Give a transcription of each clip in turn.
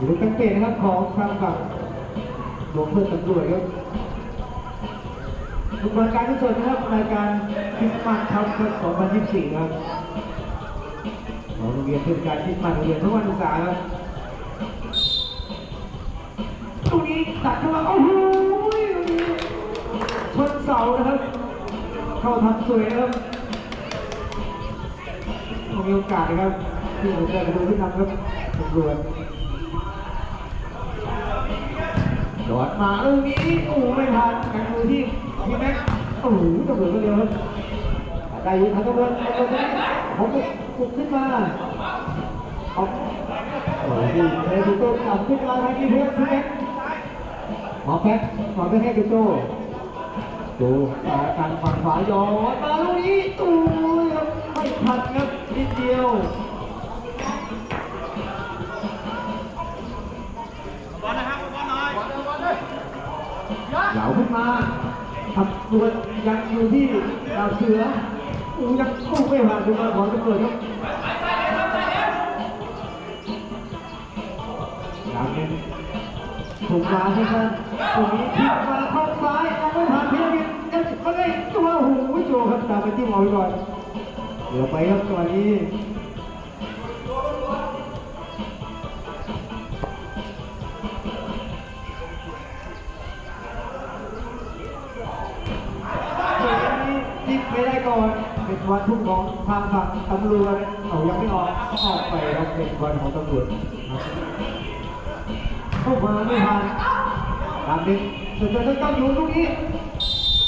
ดูแคมเปญนะครับของทางฝั่งหลวงเพื่อนตำรวจครับทุกรายการทุกส่วนนะครับรายการคริสต์มาสครับ2024ครับของโรงเรียนเทศกาลคริสต์มาสโรงเรียนทุกวันศึกษาครับตรงนี้ตัดเข้ามาโอ้โหชนเสานะครับ เข้าทำสวยนะครับมีโอกาสนะครับที่ผมจะดูที่ทำครับตำรวจ โดดมาลูกนี้โอ้ไม่ทันกันมือที่พี่แม็กโอ้โหตำรวจก็เร็วครับได้ยินทางตำรวจตำรวจผมก็ปลุกขึ้นมาเอาโอ้โหที่เทสุโต้กลับขึ้นมาทางนี้เพื่อนพี่แม็กหมอแพ็คหมอแพ็คให้ดูโต้ดูการฝั่งขวาย้อดมาลูกนี้ตู้ยไม่ทันครับนิดเดียว เหลาขึ้นมาขับตัวยังอยู่ที่ดาวเสือยังสู้ไม่ผ่านดูมาของตำรวจครับดาวเงินถูกมาใช่ไหมตรงนี้พลิกมาเข้าซ้ายยังไม่ผ่านเพีระมิดยังไม่ได้ตัวหูโจครับตามไปที่หมอไปก่อนเดี๋ยวไปครับก่อนนี้ วันทุ่งของทางฝั่งตำรวจเขายังไม่ออกออกไปรับเป็นวันของตำรวจเข้ามาไม่ทันตามเด็กสุดท้ายต้องอยู่ตรงนี้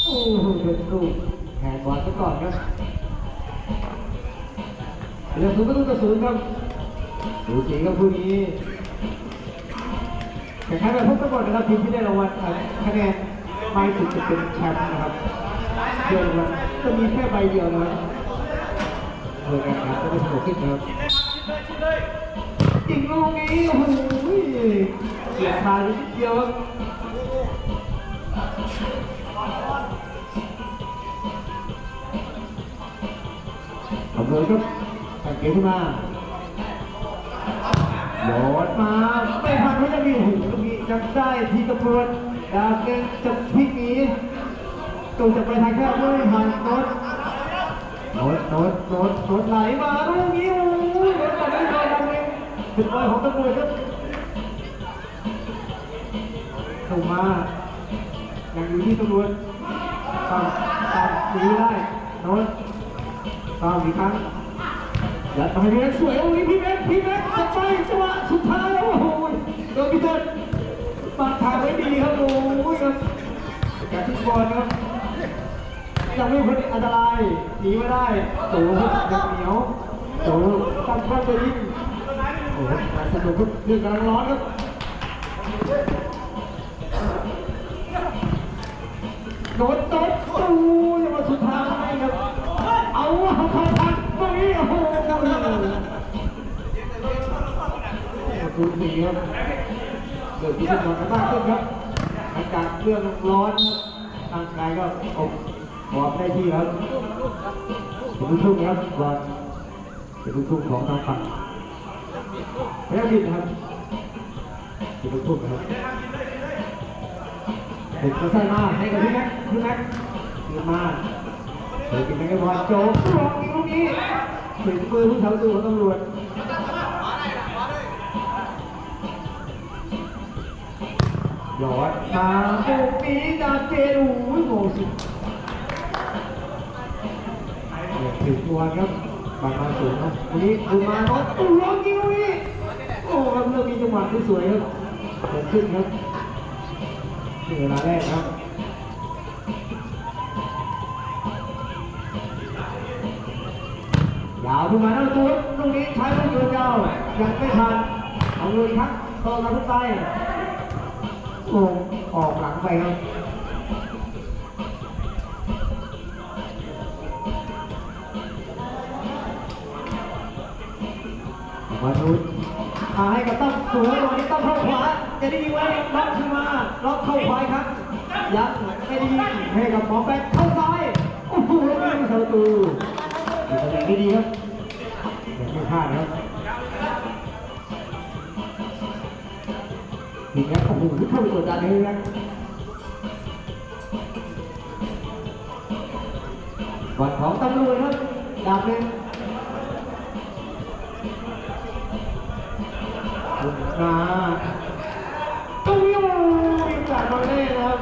โอ้โหเป็นลูกแหกบอลซะก่อนครับเรื่องศูนย์ประตูต่อศูนครับดูสีครับคู่นี้แข่งขันแบบพบกันหมดนะครับทีมที่ได้รางวัลคะแนนไม่สุดจะเป็นแชมป์นะครับเดียวกัน จะมีแค่ใบเดียวนะครับเพื่อการขันจะได้สนุกขึ้นครับอีกลูกนี้โอ้โหเสียทายนิดเดียวครับทำเลยครับแต่เกมขึ้นมาโยนมาไม่ทันไม่จะมีหลูกนี้ยังได้ทีตำรวจดาวเก่งจะพิ ตูจะไปทางแค่ด้วยหันโนดโนดโนดโนดโนดไหลมาลูกนี้โอ้ยรถมาได้เลยทางนี้ถึงบอยของตำรวจครับเข้ามายังอยู่ที่ตำรวจตามตามหนีได้โนดตามอีกครั้งยัดไปพี่แม็กสวยโอ้ยพี่แม็กพี่แม็กจะไปจังหวะสุดท้ายโอ้โหโดนพี่เติร์ดปากทางไว้ดีครับโอ้ยครับจากทุกบอลครับ ยังไม่พ้นอันตรายหนีไม่ได้โต้ยังเหนียวโต้ตั้งข้อจะยิงโอ้โหสนุกครับเรื่องกำลังร้อนครับโดนโต๊ะตู้ยังมาสุดท้ายครับเอาเข้าทันตรงนี้โอ้โหประตูสี่ครับเกิดที่สุดมากขึ้นครับอากาศเรื่องร้อนครับร่างกายก็อบ หอบได้ที่ครับเป็นลูกทุ่งครับบอลเป็นลูกทุ่งของทางฝั่งพระบิดนะครับเป็นลูกทุ่งครับเด็กก็ใส่มาให้กับพี่แม็กพี่แม็กขึ้นมาเด็กกินแม็กบอลโจ๊กลองนี้ลูกนี้ถึงมือผู้ชายดูของตำรวจหยอดมาปุกปีจากเจดูวิโมสุด ถึงตัวครับบางมาสูงครับวันนี้ดูมาโน้ตตุ้ร้องยิงนี่โอ้ครับเรื่องมีจังหวะที่สวยครับเกิดขึ้นครับนี่เวลาแรกครับยาวขึ้นมาแล้วตัวตรงนี้ใช้ลูกโยนยาวยังไม่ทันเอาเลยครับต่อกันขึ้นไปโอ้ออกหลังไปครับ มาดูมาให้กับตั้มสวยวันนี้ตั้มเข้าขวา จะได้ยิงไว้ล็อกขึ้นมาล็อกเข้าขวาครับยัดไม่ได้ยิงให้กับหมอแป๊กเข้าซ้ายโอ้โหไม่มีประตูอยู่ตำแหน่งดีๆครับยังไม่พลาดครับทีนี้โอ้โหเข้าไปกดดันเลยนะบอลของตำรวจครับดาบหนึ่ งลุกมาตุ้งยูมีกาสมาเล่นครับ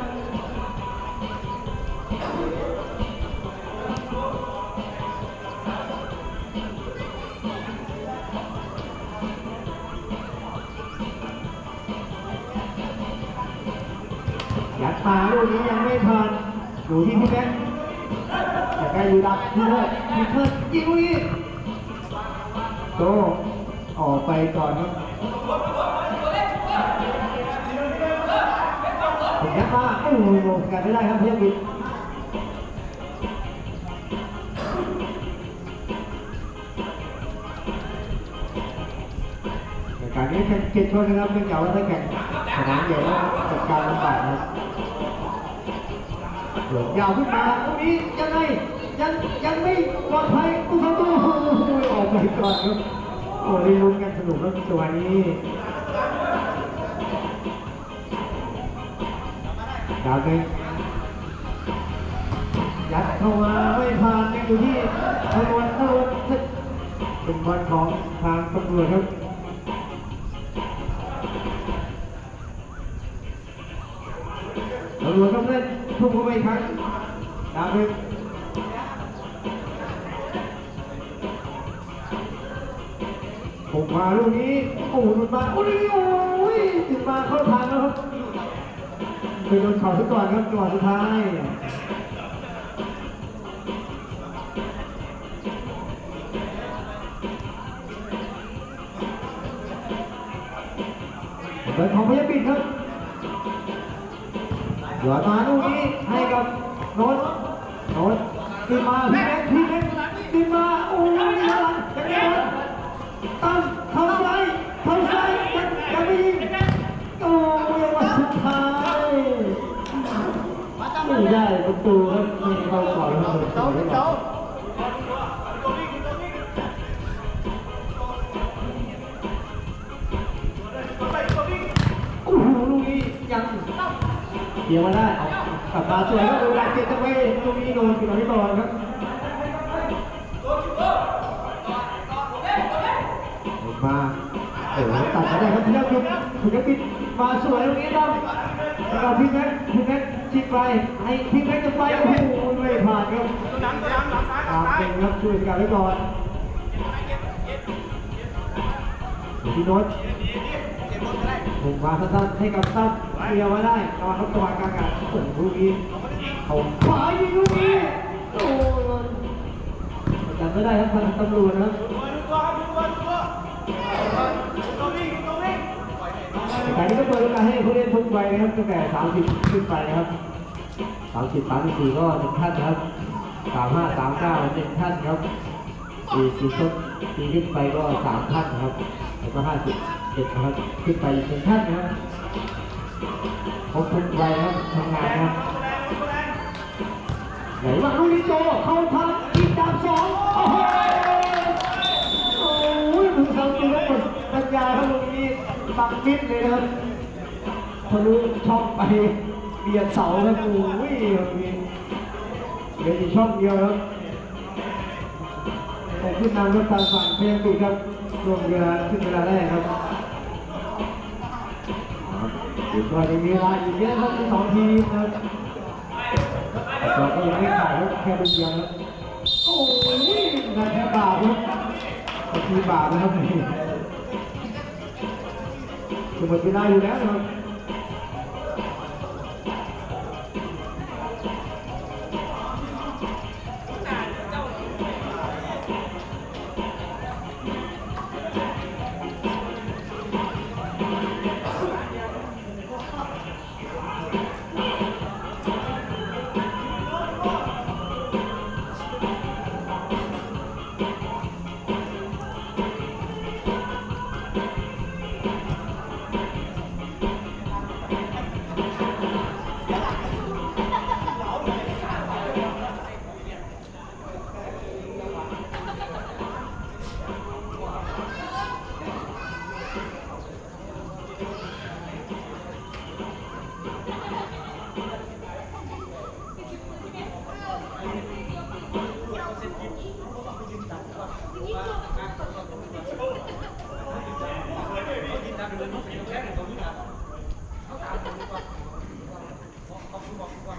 ยัดมาลูกนี้ยังไม่ทันอยู่ที่พี่แบงค์แต่แกอยู่ดักพี่เทิดพี่เทิดยิงลูกนี้โตออกไปก่อนครับ ยัดมาโอ้โหกันไม่ได้ครับเพียงบินการนี้แข่งเกตชนนะครับเนื่องจากว่าถ้แข่งสนามใหญ่แล้วจัดการลำบากนะหลงยาวขึ้นมาตรงนี้ยังไงยังยังไม่ปลอดภัยตู้ประตูออกไปก่อนครับ โอ้ได้ลุ้นกันสนุกแล้วจังหวนี้ดาวหนึ่งยัดเข้ามาไม่ผ่านยังอยู่ที่ตำรวจตำรวจเป็นบอลของทางตำรวจครับตำรวจต้องเล่นทุ่มเข้าไปอีกครั้งดาวหนึ่ง มาลูกนี้โอ้โหหลุดมาโอ้ยโอ้ยถึงมาเข้าทางแล้วครับไปโดนเข่าซะก่อนครับจังหวะสุดท้ายเปิดของพยาบิดครับหยอดมาลูกนี้ให้กับโน้ตโน้ตขึ้นมาพี่เล็กพี่เล็กขึ้นมาโอ้ยหลังยังไงวะตั้ ได้ประตูครับไม่เข้าก่อนแล้วประตูไม่ได้โอ้โหลูกนี้ยังเกี่ยวมาได้เอากลับมาสวยครับดูแลเจ็บจะไปตรงนี้โดนกินอาที่บอลครับมาโอ้โหตัดมาได้ครับพี่นักบิดพี่นักบิด มาสวยตรงนี้ครับแล้วก็พี่แม็กพี่แม็กชิดไปให้พี่แม็กจะไปโอ้โหไม่ผ่านครับตัวหลังตัวหลังหลังซ้ายหลังซ้ายเป็นครับช่วยกันไว้ก่อนพี่โน้ตผมมาสั้นๆให้กับตั้มเคลียร์ไว้ได้ตอนเขาจังหวกลางอากาศโอ้โหลูกนี้เขาขวายิงลูกนี้โอ้ยจำไม่ได้ครับทางตำรวจนะครับ แต่นี้ก็เปิดโอกาสให้ผู้เล่นทุกวัยนะครับตั้งแต่ 30 ขึ้นไปนะครับ30 34ก็หนึ่งท่านนะครับ35 39หนึ่งท่านครับ40ต้นปีขึ้นไปก็สามท่านนะครับแล้วก็57นะครับขึ้นไปอีกหนึ่งท่านนะครับครบทุกวัยนะครับทำงานนะครับไหนว่าลูกนี้โจเข้าทางอีกดาบสอง มิดเลยนะครับทะลุช่องไปเบียดเสาครับโอ้ยมีเหลืออีกช่องเดียวครับผมขึ้นนำรถทางฝั่งเพลงปีครับรวมเวลาขึ้นเวลาแรกครับอีกก็ยังมีเวลาอีกเยอะครับสองทีนะครับเราก็ยังไม่ขายครับแค่ลูกเดียวครับโอ้ยนาทีบาปครับนาทีบาปนะครับ คือหมดเวลาอยู่แล้วนะ Bye.